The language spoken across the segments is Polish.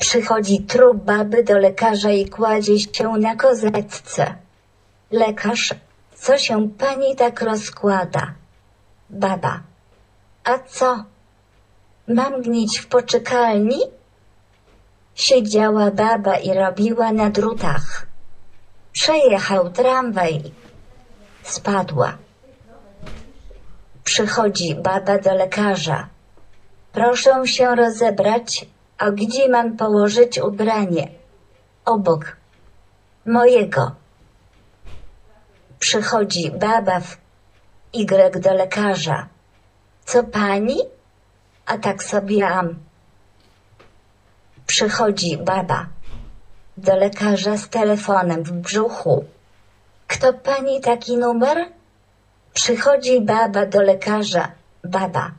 Przychodzi trup baby do lekarza i kładzie się na kozetce. Lekarz, co się pani tak rozkłada? Baba, a co? Mam gnić w poczekalni? Siedziała baba i robiła na drutach. Przejechał tramwaj. Spadła. Przychodzi baba do lekarza. Proszę się rozebrać, a gdzie mam położyć ubranie? Obok mojego. Przychodzi baba w Y do lekarza. Co pani? A tak sobie am. Przychodzi baba do lekarza z telefonem w brzuchu. Kto pani taki numer? Przychodzi baba do lekarza. Baba.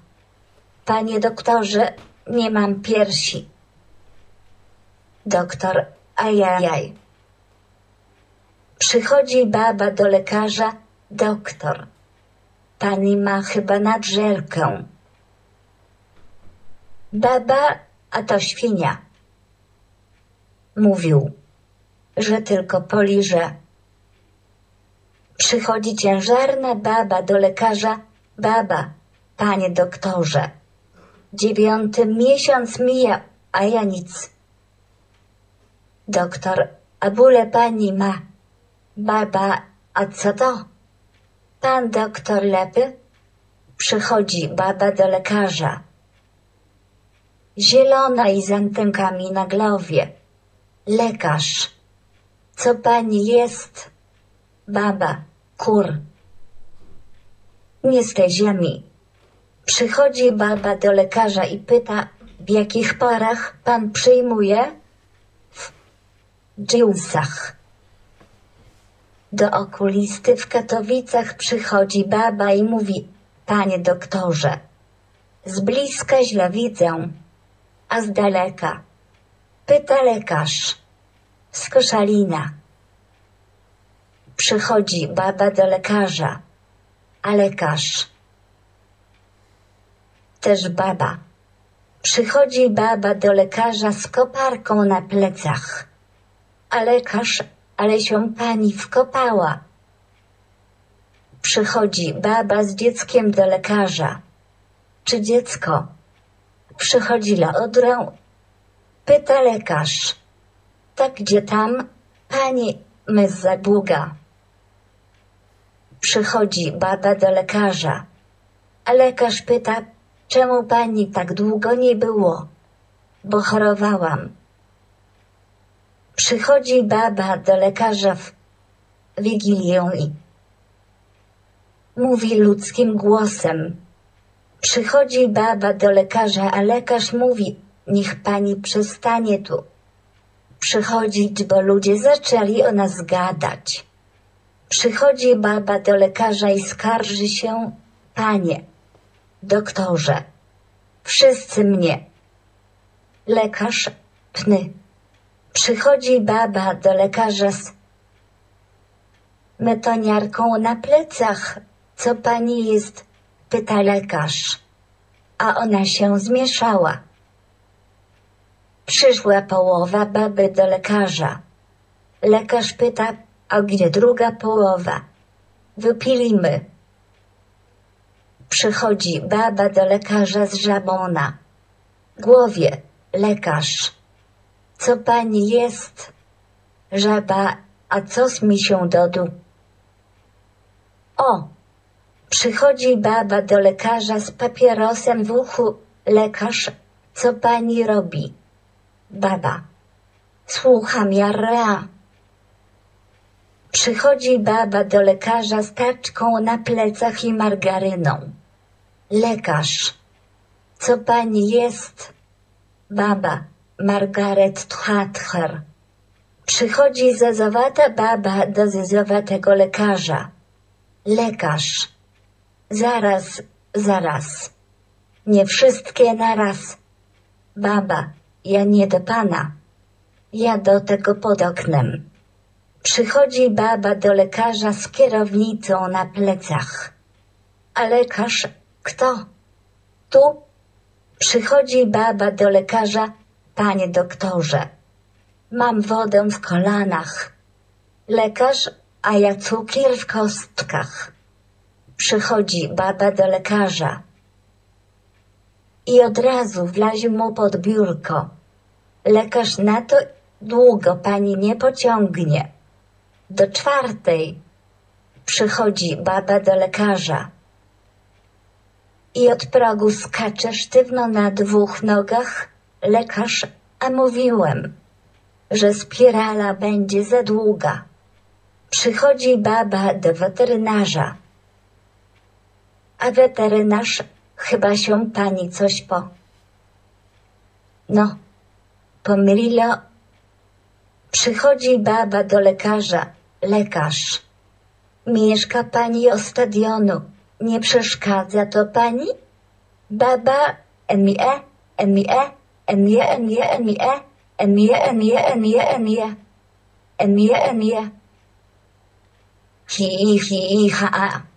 Panie doktorze, nie mam piersi. Doktor, ajajaj. Przychodzi baba do lekarza. Doktor. Pani ma chyba nadżerkę. Baba, a to świnia. Mówił, że tylko poliże. Przychodzi ciężarna baba do lekarza. Baba, panie doktorze. Dziewiąty miesiąc mija, a ja nic. Doktor, a bóle pani ma. Baba, a co to? Pan doktor lepy? Przychodzi baba do lekarza. Zielona i z antenkami na głowie. Lekarz. Co pani jest? Baba, kur. Nie z tej ziemi. Przychodzi baba do lekarza i pyta, w jakich parach pan przyjmuje? Dżinsach. Do okulisty w Katowicach przychodzi baba i mówi, panie doktorze, z bliska źle widzę, a z daleka. Pyta lekarz, z Koszalina. Przychodzi baba do lekarza, a lekarz też baba. Przychodzi baba do lekarza z koparką na plecach. A lekarz, ale się pani wkopała. Przychodzi baba z dzieckiem do lekarza. Czy dziecko? Przychodzi la odrę. Pyta lekarz. Tak gdzie tam? Pani, my za długa. Przychodzi baba do lekarza. A lekarz pyta, Czemu pani tak długo nie było? Bo chorowałam. Przychodzi baba do lekarza w Wigilię i mówi ludzkim głosem. Przychodzi baba do lekarza, a lekarz mówi, niech pani przestanie tu przychodzić, bo ludzie zaczęli o nas gadać. Przychodzi baba do lekarza i skarży się, panie, Doktorze, wszyscy mnie. Lekarz pny. Przychodzi baba do lekarza z metoniarką na plecach. Co pani jest? Pyta lekarz. A ona się zmieszała. Przyszła połowa baby do lekarza. Lekarz pyta, a gdzie druga połowa? Wypilimy. Przychodzi baba do lekarza z żabona. Głowie, lekarz. Co pani jest? Żaba, a co z mi się dodu? O! Przychodzi baba do lekarza z papierosem w uchu. Lekarz, co pani robi? Baba. Słucham jarra. Przychodzi baba do lekarza z taczką na plecach i margaryną. Lekarz. Co pani jest? Baba. Margaret Thatcher. Przychodzi zezowata baba do zezowatego lekarza. Lekarz. Zaraz, zaraz. Nie wszystkie naraz. Baba, ja nie do pana. Ja do tego pod oknem. Przychodzi baba do lekarza z kierownicą na plecach. A lekarz kto? Tu? Przychodzi baba do lekarza, panie doktorze. Mam wodę w kolanach. Lekarz, a ja cukier w kostkach. Przychodzi baba do lekarza. I od razu wlaził mu pod biurko. Lekarz na to długo pani nie pociągnie. Do czwartej przychodzi baba do lekarza. I od progu skacze sztywno na dwóch nogach lekarz, a mówiłem, że spirala będzie za długa. Przychodzi baba do weterynarza. A weterynarz chyba się pani coś po... No, pomylilo. Przychodzi baba do lekarza. Lekarz. Mieszka pani o stadionu. Nie przeszkadza to pani? Baba, emie, emie, emie, emie, emie, emie, emie, emie, emie, emie, emie. Hi, hi, ha,